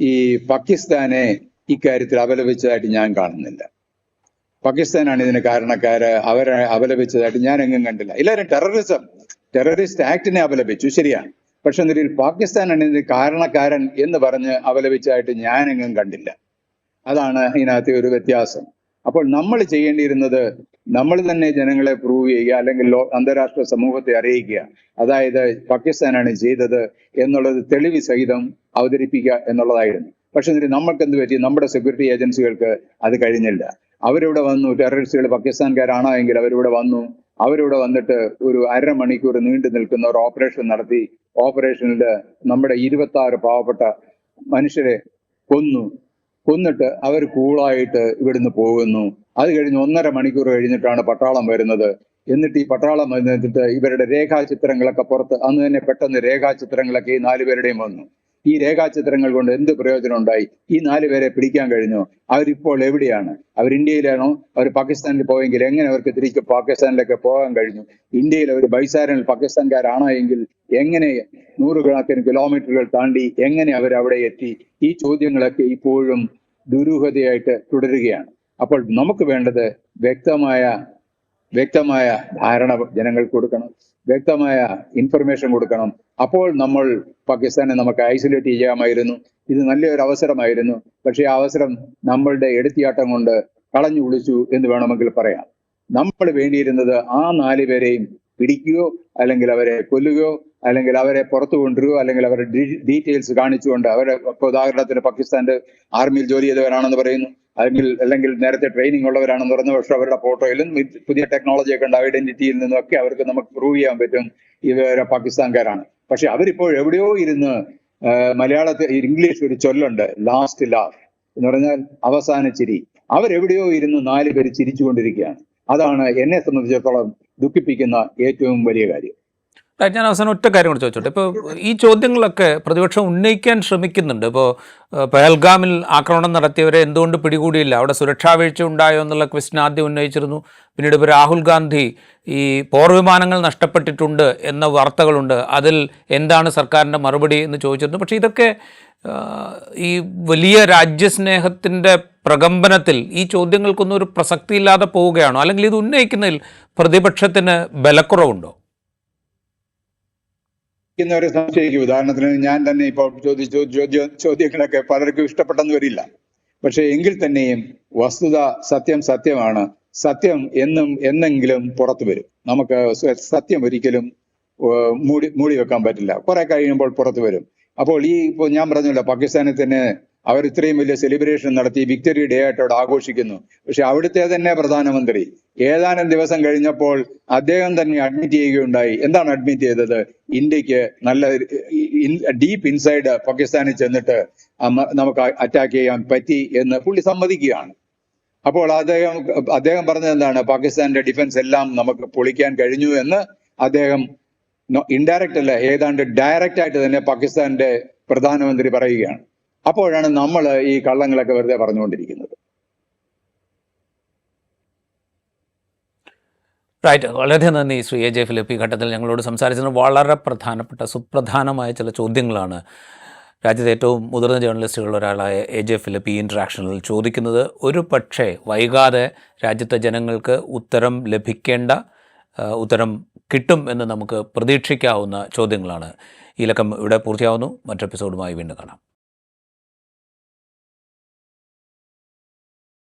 ഈ പാകിസ്ഥാനെ ഇക്കാര്യത്തിൽ അപലപിച്ചതായിട്ട് ഞാൻ കാണുന്നില്ല. പാകിസ്ഥാനാണ് ഇതിന് കാരണക്കാര് അവരെ അപലപിച്ചതായിട്ട് ഞാൻ എങ്ങും കണ്ടില്ല. എല്ലാവരും ടെററിസം ടെററിസ്റ്റ് ആക്ടിനെ അപലപിച്ചു ശരിയാണ്. പക്ഷെ എന്നിട്ട് പാകിസ്ഥാനാണ് ഇതിന് കാരണക്കാരൻ എന്ന് പറഞ്ഞ് അവലപിച്ചായിട്ട് ഞാനെങ്ങും കണ്ടില്ല. അതാണ് ഇതിനകത്തെ ഒരു വ്യത്യാസം. അപ്പോൾ നമ്മൾ ചെയ്യേണ്ടിയിരുന്നത് നമ്മൾ തന്നെ ജനങ്ങളെ പ്രൂവ് ചെയ്യുക അല്ലെങ്കിൽ അന്താരാഷ്ട്ര സമൂഹത്തെ അറിയിക്കുക. അതായത് പാകിസ്ഥാനാണ് ചെയ്തത് എന്നുള്ളത് തെളിവ് സഹിതം അവതരിപ്പിക്കുക എന്നുള്ളതായിരുന്നു. പക്ഷെ എന്നിട്ട് നമ്മൾക്ക് എന്ത് പറ്റി? നമ്മുടെ സെക്യൂരിറ്റി ഏജൻസികൾക്ക് അത് കഴിഞ്ഞില്ല. അവരിവിടെ വന്നു. ടെററിസ്റ്റുകൾ പാകിസ്ഥാൻകാരാണോ എങ്കിൽ അവരിവിടെ വന്നു. അവരിവിടെ വന്നിട്ട് ഒരു അരമണിക്കൂർ നീണ്ടു നിൽക്കുന്ന ഒരു ഓപ്പറേഷൻ നടത്തി. ഓപ്പറേഷനിൽ നമ്മുടെ ഇരുപത്തി ആറ് പാവപ്പെട്ട മനുഷ്യരെ കൊന്നു. കൊന്നിട്ട് അവർ കൂളായിട്ട് ഇവിടുന്ന് പോകുന്നു. അത് കഴിഞ്ഞ് ഒന്നര മണിക്കൂർ കഴിഞ്ഞിട്ടാണ് പട്ടാളം വരുന്നത്. എന്നിട്ട് ഈ പട്ടാളം വന്നിട്ട് ഇവരുടെ രേഖാചിത്രങ്ങളൊക്കെ പുറത്ത് അന്ന് തന്നെ പെട്ടെന്ന് രേഖാചിത്രങ്ങളൊക്കെ ഈ നാലുപേരുടെയും വന്നു. ഈ രേഖാചിത്രങ്ങൾ കൊണ്ട് എന്ത് പ്രയോജനം ഉണ്ടായി? ഈ നാല് പേരെ പിടിക്കാൻ കഴിഞ്ഞു? അവരിപ്പോൾ എവിടെയാണ്? അവർ ഇന്ത്യയിലാണോ? അവർ പാകിസ്ഥാനിൽ പോയെങ്കിൽ എങ്ങനെ അവർക്ക് തിരിച്ച് പാകിസ്ഥാനിലൊക്കെ പോകാൻ കഴിഞ്ഞു? ഇന്ത്യയിൽ അവർ ബൈസാരനിൽ പാകിസ്ഥാൻകാരാണോ എങ്കിൽ എങ്ങനെ നൂറുകണക്കിന് കിലോമീറ്ററുകൾ താണ്ടി എങ്ങനെ അവർ അവിടെ എത്തി? ഈ ചോദ്യങ്ങളൊക്കെ ഇപ്പോഴും ദുരൂഹതയായിട്ട് തുടരുകയാണ്. അപ്പോൾ നമുക്ക് വേണ്ടത് വ്യക്തമായ വ്യക്തമായ ധാരണ ജനങ്ങൾക്ക് കൊടുക്കണം. വ്യക്തമായ ഇൻഫർമേഷൻ കൊടുക്കണം. അപ്പോൾ നമ്മൾ പാകിസ്ഥാനെ നമുക്ക് ഐസൊലേറ്റ് ചെയ്യാമായിരുന്നു. ഇത് നല്ലൊരു അവസരമായിരുന്നു. പക്ഷേ ആ അവസരം നമ്മളുടെ എടുത്തിയാട്ടം കൊണ്ട് കളഞ്ഞു വിളിച്ചു എന്ന് വേണമെങ്കിൽ പറയാം. നമ്മൾ വേണ്ടിയിരുന്നത് ആ നാല് പേരെയും പിടിക്കുകയോ അല്ലെങ്കിൽ അവരെ കൊല്ലുകയോ അല്ലെങ്കിൽ അവരെ പുറത്തു കൊണ്ടുവരികയോ അല്ലെങ്കിൽ അവരുടെ ഡീറ്റെയിൽസ് കാണിച്ചുകൊണ്ട് അവരെ ഉദാഹരണത്തിന് പാകിസ്ഥാന്റെ ആർമിയിൽ ജോലി ചെയ്തവരാണെന്ന് പറയുന്നു. അല്ലെങ്കിൽ അല്ലെങ്കിൽ നേരത്തെ ട്രെയിനിങ് ഉള്ളവരാണെന്ന് പറഞ്ഞു പക്ഷെ അവരുടെ ഫോട്ടോയിലും പുതിയ ടെക്നോളജിയൊക്കെ ഉണ്ട്. ഐഡന്റിറ്റിയിൽ നിന്നൊക്കെ അവർക്ക് നമുക്ക് പ്രൂവ് ചെയ്യാൻ പറ്റും. ഇവരെ പാകിസ്ഥാൻകാരാണ്. പക്ഷെ അവരിപ്പോൾ എവിടെയോ ഇരുന്ന് മലയാളത്തിൽ ഇംഗ്ലീഷ് ഒരു ചൊല്ലുണ്ട് ലാസ്റ്റ് ലാഫ് എന്ന് പറഞ്ഞാൽ അവസാന ചിരി. അവരെവിടെയോ ഇരുന്ന് നാല് പേര് ചിരിച്ചുകൊണ്ടിരിക്കുകയാണ്. അതാണ് എന്നെ സംബന്ധിച്ചിടത്തോളം ദുഃഖിപ്പിക്കുന്ന ഏറ്റവും വലിയ കാര്യം. ഞാൻ അവസാനം ഒറ്റ കാര്യം കൂടി ചോദിച്ചോട്ടെ. ഇപ്പോൾ ഈ ചോദ്യങ്ങളൊക്കെ പ്രതിപക്ഷം ഉന്നയിക്കാൻ ശ്രമിക്കുന്നുണ്ട്. ഇപ്പോൾ പെഹൽഗാമിൽ ആക്രമണം നടത്തിയവരെ എന്തുകൊണ്ട് പിടികൂടിയില്ല? അവിടെ സുരക്ഷാ വീഴ്ച ഉണ്ടായോ എന്നുള്ള ക്വസ്റ്റ്യൻ ആദ്യം ഉന്നയിച്ചിരുന്നു. പിന്നീട് ഇപ്പോൾ രാഹുൽ ഗാന്ധി ഈ പോർവിമാനങ്ങൾ നഷ്ടപ്പെട്ടിട്ടുണ്ട് എന്ന വാർത്തകളുണ്ട്. അതിൽ എന്താണ് സർക്കാരിന്റെ മറുപടി എന്ന് ചോദിച്ചിരുന്നു. പക്ഷേ ഇതൊക്കെ ഈ വലിയ രാജ്യസ്നേഹത്തിന്റെ പ്രകമ്പനത്തിൽ ഈ ചോദ്യങ്ങൾക്കൊന്നും ഒരു പ്രസക്തിയില്ലാതെ പോവുകയാണോ? അല്ലെങ്കിൽ ഇത് ഉന്നയിക്കുന്നതിൽ പ്രതിപക്ഷത്തിന് ബലക്കുറവുണ്ടോ? ഒരു സംശയിക്കും. ഉദാഹരണത്തിന് ഞാൻ തന്നെ ഇപ്പോൾ ചോദിച്ച ചോദ്യ ചോദ്യങ്ങളൊക്കെ പലർക്കും ഇഷ്ടപ്പെട്ടെന്ന് വരില്ല പക്ഷെ എങ്കിൽ തന്നെയും വസ്തുത സത്യം സത്യമാണ്. സത്യം എന്നും എന്നെങ്കിലും പുറത്തു വരും. നമുക്ക് സത്യം ഒരിക്കലും മൂടി മൂടി വെക്കാൻ പറ്റില്ല. കുറെ കഴിയുമ്പോൾ പുറത്തു വരും. അപ്പോൾ ഈ ഇപ്പോൾ ഞാൻ പറഞ്ഞല്ലോ പാകിസ്ഥാനിൽ തന്നെ അവർ ഇത്രയും വലിയ സെലിബ്രേഷൻ നടത്തി വിക്ടറി ഡേ ആയിട്ട് അവിടെ ആഘോഷിക്കുന്നു. പക്ഷെ അവിടുത്തെ തന്നെ പ്രധാനമന്ത്രി ഏതാനും ദിവസം കഴിഞ്ഞപ്പോൾ അദ്ദേഹം തന്നെ അഡ്മിറ്റ് ചെയ്യുകയുണ്ടായി. എന്താണ് അഡ്മിറ്റ് ചെയ്തത്? ഇന്ത്യയ്ക്ക് നല്ല ഡീപ്പ് ഇൻസൈഡ് പാകിസ്ഥാനിൽ ചെന്നിട്ട് നമുക്ക് അറ്റാക്ക് ചെയ്യാൻ പറ്റി എന്ന് പുള്ളി സമ്മതിക്കുകയാണ്. അപ്പോൾ അദ്ദേഹം അദ്ദേഹം പറഞ്ഞത് എന്താണ്? പാകിസ്ഥാന്റെ ഡിഫൻസ് എല്ലാം നമുക്ക് പൊളിക്കാൻ കഴിഞ്ഞു എന്ന് അദ്ദേഹം ഇൻഡയറക്റ്റ് അല്ല ഏതാണ്ട് ഡയറക്റ്റ് ആയിട്ട് തന്നെ പാകിസ്ഥാന്റെ പ്രധാനമന്ത്രി പറയുകയാണ്. അപ്പോഴാണ് നമ്മൾ ഈ കള്ളങ്ങളൊക്കെ വെറുതെ പറഞ്ഞുകൊണ്ടിരിക്കുന്നത്. റൈറ്റ് വളരെ നന്ദി ശ്രീ എ ജെ ഫിലിപ്പ്. ഈ ഘട്ടത്തിൽ ഞങ്ങളോട് സംസാരിച്ചത് വളരെ പ്രധാനപ്പെട്ട സുപ്രധാനമായ ചില ചോദ്യങ്ങളാണ് രാജ്യത്തെ ഏറ്റവും മുതിർന്ന ജേർണലിസ്റ്റുകളിൽ ഒരാളായ എ ജെ ഫിലിപ്പ് ഈ ഇൻട്രാക്ഷനിൽ ചോദിക്കുന്നത്. ഒരു പക്ഷേ വൈകാതെ രാജ്യത്തെ ജനങ്ങൾക്ക് ഉത്തരം ലഭിക്കേണ്ട ഉത്തരം കിട്ടും എന്ന് നമുക്ക് പ്രതീക്ഷിക്കാവുന്ന ചോദ്യങ്ങളാണ്. ഈ ലക്കം ഇവിടെ പൂർത്തിയാവുന്നു. മറ്റെപ്പിസോഡുമായി വീണ്ടും കാണാം.